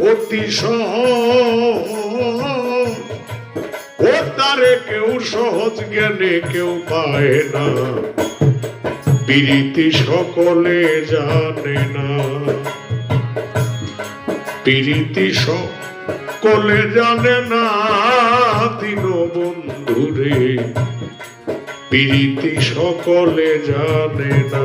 অতি সহজ। ও তারে কেউ সহজ জ্ঞানে কেউ পায় না। প্রীতি সকলে জানে না। প্রীতি সকলে জানে না, দিন বন্ধুরে। প্রীতি সকলে জানে না।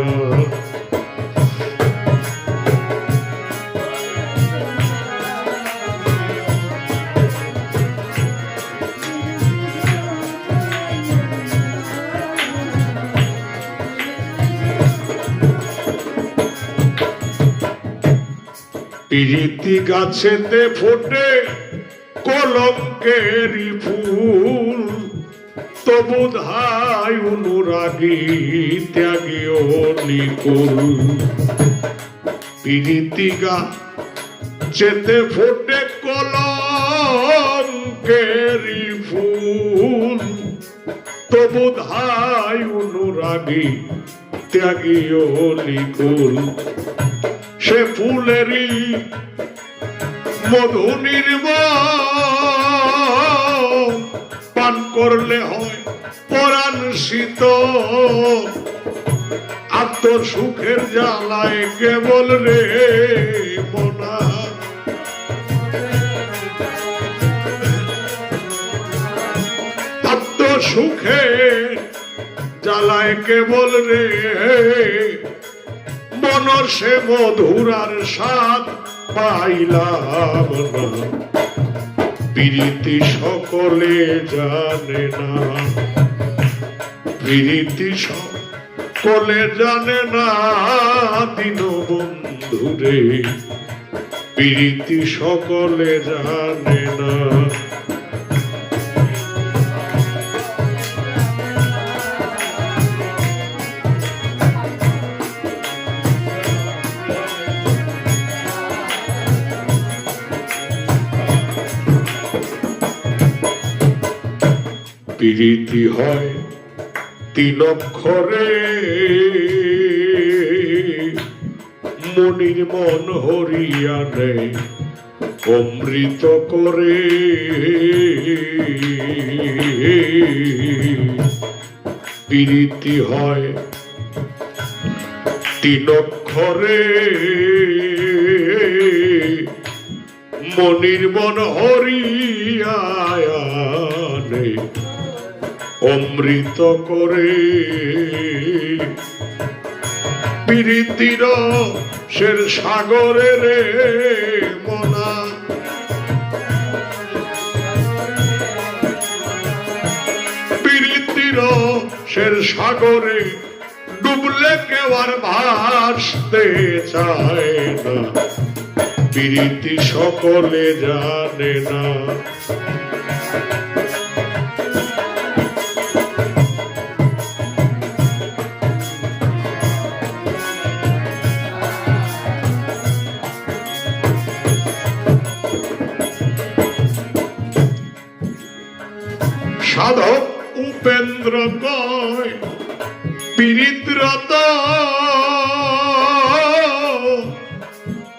প্রীতি গাছেতে ফোটে কলঙ্কেরি ফুল। তবু ধাই অনুরাগী ত্যাগী ও নিকুল প্রীতি গাছেতে ফোটে কলঙ্কেরি ফুল। তবু ধাই অনুরাগী ত্যাগী ও সে ফুলেরই মধু নির্মল। পান করলে হয় পরাণ শীত আত্ম সুখের জ্বালায় কেবল রে মনা আত্ম সুখের জ্বালায় কেবল রে মনর সে মধুরার স্বাদ পাইলাম প্রীতি সকলে জানে না। প্রীতি সকলে জানে না দিন বন্ধুরে প্রীতি সকলে জানে না। প্রীতি হয় তিন অক্ষরে মনির মন হরিয়া নেয়, অমৃত করে। প্রীতি হয় তিন অক্ষরে মনির মন হরিয়ানে অমৃত করে। প্রীতির সের সাগরে রে মনা। প্রীতির সের সাগরে ডুবলে কেউ আর ভাসতে চায় না। প্রীতি সকলে জানে না। সাধক উপেন্দ্র কয় পীড়িতরত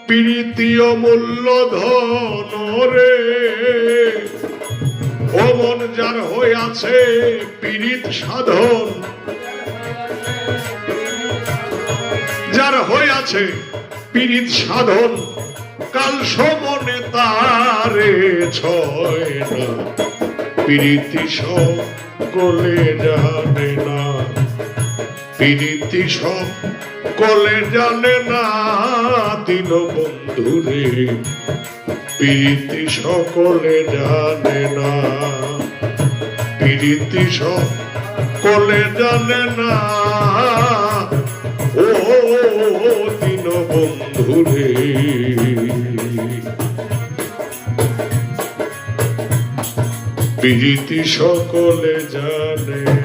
প্রীতীয় মূল্য ধন রে অমন যার হইয়াছে পীড়িত সাধন। যার হইয়াছে পীড়িত সাধন, কাল সমনে তারে ছয় না প্রীতি সকলে জানে না। প্রীতি সকলে জানে না, দিল বন্ধুরে প্রীতি সকলে জানে না। প্রীতি সকলে জানে না। বিহিতি সকলে জানে।